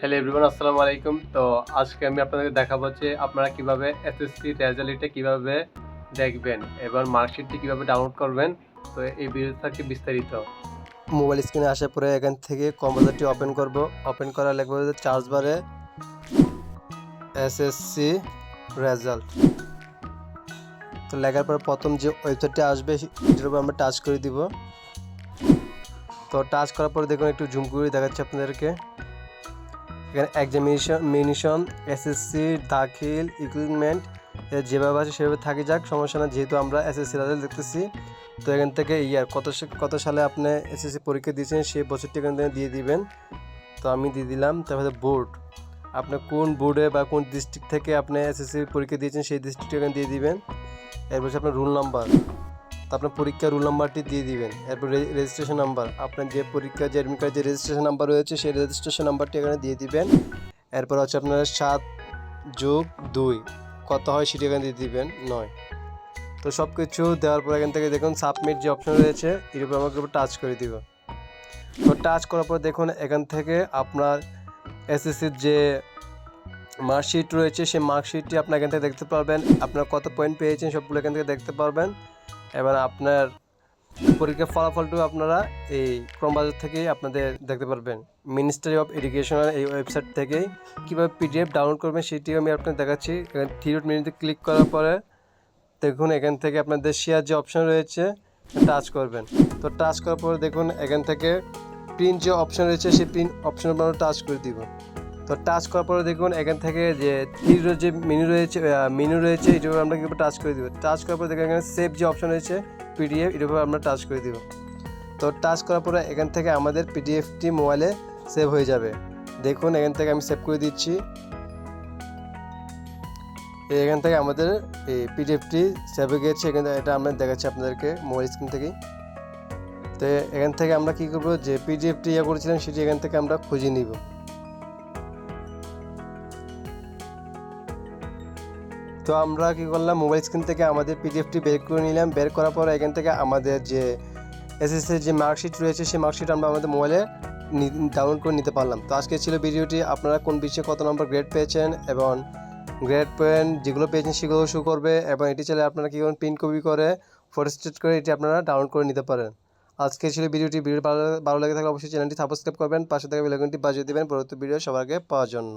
Hello everyone আসসালামু আলাইকুম তো আজকে আমি আপনাদের দেখাবো যে আপনারা কীভাবে এসএসসি রেজাল্টে কীভাবে দেখবেন, এবার মার্কশিটটি কীভাবে ডাউনলোড করবেন, তো এই ভিডিও থাকে বিস্তারিত। মোবাইল স্ক্রিনে আসার পরে এখান থেকে কম্পিউটারটি ওপেন করব। ওপেন করা লিখব চার্জ বারে এসএসসি রেজাল্ট তো লেখার পর প্রথম যে ওয়েবসাইটটি আসবে এটার উপর আমরা টাচ করে দিব। তো টাচ করার পর দেখুন একটু জুম করে দেখাচ্ছি আপনাদেরকে। এখানে এক্সামিনেশন মিনিশন এসএসসি দাখিল ইকুইপমেন্ট যেভাবে আছে সেভাবে থাকে যাক, সমস্যা না যেহেতু আমরা এসএসসি রেজাল্ট দেখতেছি। তো এখান থেকে ইয়ার কত কত সালে আপনি এসএসসি পরীক্ষা দিয়েছেন, সেই বছরটি এখান থেকে দিয়ে দিবেন। তো আমি দিয়ে দিলাম, তারপরে বোর্ড আপনি কোন বোর্ডে বা কোন ডিস্ট্রিক্ট থেকে আপনি এসএসসি পরীক্ষা দিয়েছেন, সেই ডিস্ট্রিক্ট এখানে দিয়ে দিবেন। এরপর আপনার রুল নাম্বার তো আপনার পরীক্ষার রুল নাম্বারটি দিয়ে দিবেন। এরপর রেজিস্ট্রেশন নাম্বার আপনার যে পরীক্ষা, যে অ্যাডমিট কার্ড যে রেজিস্ট্রেশন নাম্বার রয়েছে, সেই রেজিস্ট্রেশন নাম্বারটি এখানে দিয়ে দিবেন। এরপর হচ্ছে আপনার সাত যোগ দুই। কত হয় সেটি এখানে দিয়ে দিবেন নয়। তো সব কিছু দেওয়ার পর এখান থেকে দেখুন সাবমিট যে অপশন রয়েছে, এর উপর আমাকে টাচ করে দিব। তো টাচ করার পর দেখুন, এখান থেকে আপনার এসএসসির যে মার্কশিট রয়েছে, সেই মার্কশিটটি আপনার এখান থেকে দেখতে পারবেন। আপনার কত পয়েন্ট পেয়েছেন, সবগুলো এখান থেকে দেখতে পারবেন। এবার আপনার পরীক্ষার ফলাফলটিও আপনারা এই ক্রমবাজার থেকেই আপনাদের দেখতে পারবেন। মিনিস্ট্রি অফ এডুকেশনের এই ওয়েবসাইট থেকেই কীভাবে পিডিএফ ডাউনলোড করবেন সেটিও আমি আপনাদের দেখাচ্ছি। থ্রি ডট মিনিটে ক্লিক করার পরে দেখুন এখান থেকে আপনাদের শেয়ার যে অপশন রয়েছে টাচ করবেন। তো টাচ করার পরে দেখুন এখান থেকে প্রিন্ট যে অপশন রয়েছে, সেই প্রিন্ট অপশনের আমরা টাচ করে দিব। তো টাচ করার পরে দেখুন, এখান থেকে যে তীর যে মেনু রয়েছে মেনু রয়েছে এটার উপর আমরা কীভাবে টাচ করে দিব। টাচ করার পরে দেখুন, এখানে সেভ যে অপশন রয়েছে পিডিএফ এটার উপর আমরা টাচ করে দিব। তো টাচ করার পরে এখান থেকে আমাদের পিডিএফটি মোবাইলে সেভ হয়ে যাবে। দেখুন, এখান থেকে আমি সেভ করে দিচ্ছি। এখান থেকে আমাদের এই পিডিএফটি সেভ হয়ে গেছে। এখান থেকে এটা আমরা দেখাচ্ছি আপনাদেরকে মোবাইল স্ক্রিন থেকেই। তো এখান থেকে আমরা কী করব? যে পিডিএফটি ইয়ে করেছিলাম, সেটি এখান থেকে আমরা খুঁজে নিব। তো আমরা কি করলাম মোবাইল স্ক্রিন থেকে আমাদের পিডিএফটি বের করে নিলাম। বের করার পর এখান থেকে আমাদের যে এসএসসির যে মার্কশিট রয়েছে, সেই মার্কশিট আমরা আমাদের মোবাইলে ডাউনলোড করে নিতে পারলাম। তো আজকে ছিল ভিডিওটি, আপনারা কোন বিষয়ে কত নম্বর গ্রেড পেয়েছেন এবং গ্রেড পয়েন্ট যেগুলো পেয়েছেন সেগুলো শো করবে এবং এটি চাইলে আপনারা কী করবেন প্রিন্ট কপি করে ফটো স্টেট করে এটি আপনারা ডাউনলোড করে নিতে পারেন। আজকে ছিল ভিডিওটি ভিডিও ভালো ভালো লেগে থাকলে অবশ্যই চ্যানেলটি সাবস্ক্রাইব করবেন, পাশে থাকা বেলাইকনটি বাজিয়ে দেবেন। পরবর্তী ভিডিও সবার আগে পাওয়ার জন্য।